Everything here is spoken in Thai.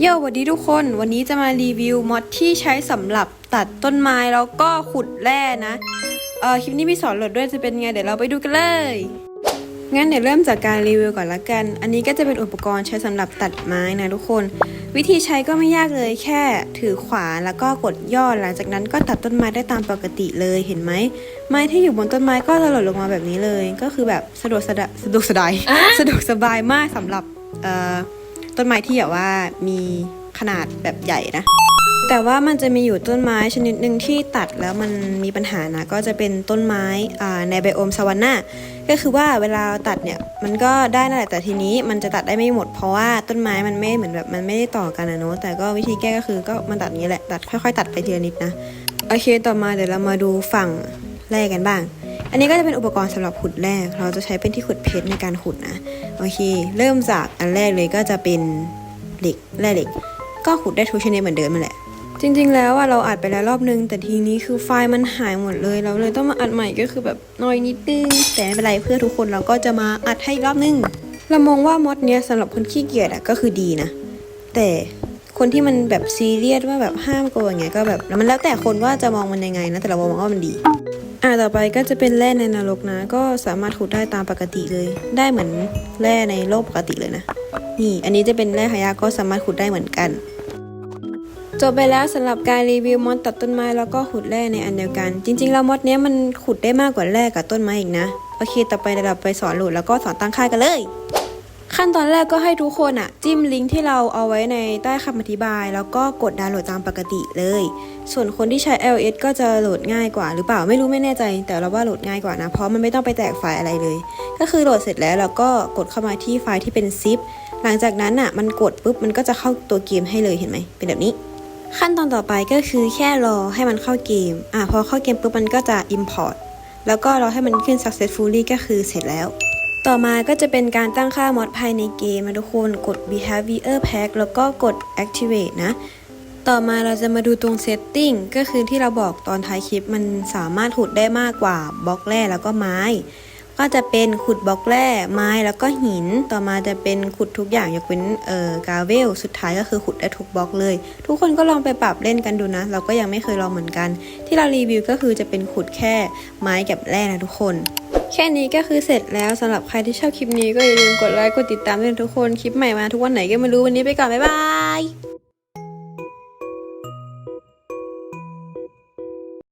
โย่สวัสดีทุกคน วันนี้จะมารีวิวมอดที่ใช้สำหรับตัดต้นไม้แล้วก็ขุดแร่นะ เออคลิปนี้มีสอนโหลดด้วยจะเป็นไงเดี๋ยวเราไปดูกันเลย งั้นเดี๋ยวเริ่มจากการรีวิวก่อนละกัน อันนี้ก็จะเป็นอุปกรณ์ใช้สำหรับตัดไม้นะทุกคน วิธีใช้ก็ไม่ยากเลยแค่ถือขวานแล้วก็กดย่อหลังจากนั้นก็ตัดต้นไม้ได้ตามปกติเลยเห็นไหม ไม้ที่อยู่บนต้นไม้ก็จะหล่นลงมาแบบนี้เลย ก็คือแบบสะดวกสะดะสะดวกสบายสะดวกสบายมากสำหรับเอ่อ ต้นไม้ที่แบบว่ามีขนาดแบบใหญ่นะ แต่ว่ามันจะมีอยู่ต้นไม้ชนิดหนึ่งที่ตัดแล้วมันมีปัญหานะ ก็จะเป็นต้นไม้ในไบโอมซาวาน่าก็คือว่าเวลาตัดเนี่ยมันก็ได้นั่นแหละแต่ทีนี้มันจะตัดได้ไม่หมดเพราะว่าต้นไม้มันไม่เหมือนแบบมันไม่ได้ต่อกันนะเนอะแต่ก็วิธีแก้ก็คือก็มันตัดอย่างนี้แหละตัดค่อยๆ ตัดไปทีละนิดนะโอเคต่อมาเดี๋ยวเรามาดูฝั่งแรกกันบ้าง อันนี้ก็จะเป็นอุปกรณ์สำหรับขุดแร่เราจะใช้เป็นที่ขุดเพชรในการขุดนะ โอเค เริ่มจากอันแรกเลยก็จะเป็นเหล็กแร่เหล็ก ก็ขุดได้ทุกชนิดเหมือนเดิมแหละ จริง ๆ แล้วอะเราอัดไปแล้วรอบนึง แต่ทีนี้คือไฟล์มันหายหมดเลย เราเลยต้องมาอัดใหม่ก็คือแบบน้อยนิดนึง แต่ไม่เป็นไรเพื่อทุกคนเราก็จะมาอัดให้อีกรอบนึง เรามองว่ามอดเนี้ยสำหรับคนขี้เกียจอะก็คือดีนะ แต่คนที่มันแบบซีเรียสว่าแบบห้ามโกงอย่างเงี้ยก็แบบแล้วมันแล้วแต่คนว่าจะมองมันยังไงนะแต่เรามองว่ามันดี อ่าต่อไปก็จะเป็นแร่ในนรกนะ ก็สามารถขุดได้ตามปกติเลย ได้เหมือนแร่ในโลกปกติเลยนะ นี่ อันนี้จะเป็นแร่หายากก็สามารถขุดได้เหมือนกัน จบไปแล้วสำหรับการรีวิวมอดตัดต้นไม้แล้วก็ขุดแร่ในอันเดียวกัน จริง ๆ แล้วมอดเนี้ยมันขุดได้มากกว่าแร่กับต้นไม้อีกนะ โอเค ต่อไปเดี๋ยวเราไปสอนโหลดแล้วก็สอนตั้งค่ากันเลย ขั้นตอนแรกก็ให้ทุกคนอะจิ้มลิงก์ที่เราเอาไว้ในใต้คำอธิบาย แล้วก็กดดาวน์โหลดตามปกติเลย ส่วนคนที่ใช้ iOS ก็จะโหลดง่ายกว่า หรือเปล่าไม่รู้ไม่แน่ใจ แต่เราว่าโหลดง่ายกว่านะ เพราะมันไม่ต้องไปแตกไฟล์อะไรเลย ก็คือโหลดเสร็จแล้วเราก็กดเข้ามาที่ไฟล์ที่เป็นซิปหลังจากนั้นอะมันกดปุ๊บมันก็จะเข้าตัวเกมให้เลยเห็นไหมเป็นแบบนี้ ขั้นตอนต่อไปก็คือแค่รอให้มันเข้าเกมอะพอเข้าเกมปุ๊บมันก็จะ import แล้วก็รอให้มันขึ้น successfully ก็คือเสร็จแล้ว ต่อมาก็จะเป็นการตั้งค่ามอดภายในเกมนะทุกคนกด behavior pack แล้วก็กด activate นะ ต่อมาเราจะมาดูตรง setting ก็คือที่เราบอกตอนท้ายคลิปมันสามารถหุดได้มากกว่าบล็อกแร่แล้วก็ไม้ ก็จะเป็นขุดบล็อกแร่ไม้แล้วก็หิน ต่อมาจะเป็นขุดทุกอย่างยกเว้นเอ่อกาเวล สุดท้ายก็คือขุดได้ทุกบล็อกเลย ทุกคนก็ลองไปปรับเล่นกันดูนะ เราก็ยังไม่เคยลองเหมือนกัน ที่เรารีวิวก็คือจะเป็นขุดแค่ไม้กับแร่นะทุกคนแค่นี้ก็คือเสร็จแล้วสำหรับใครที่ชอบคลิปนี้ก็อย่าลืมกดไลค์กดติดตามด้วยทุกคนคลิปใหม่มาทุกวันไหนก็ไม่รู้วันนี้ไปก่อน บ๊ายบาย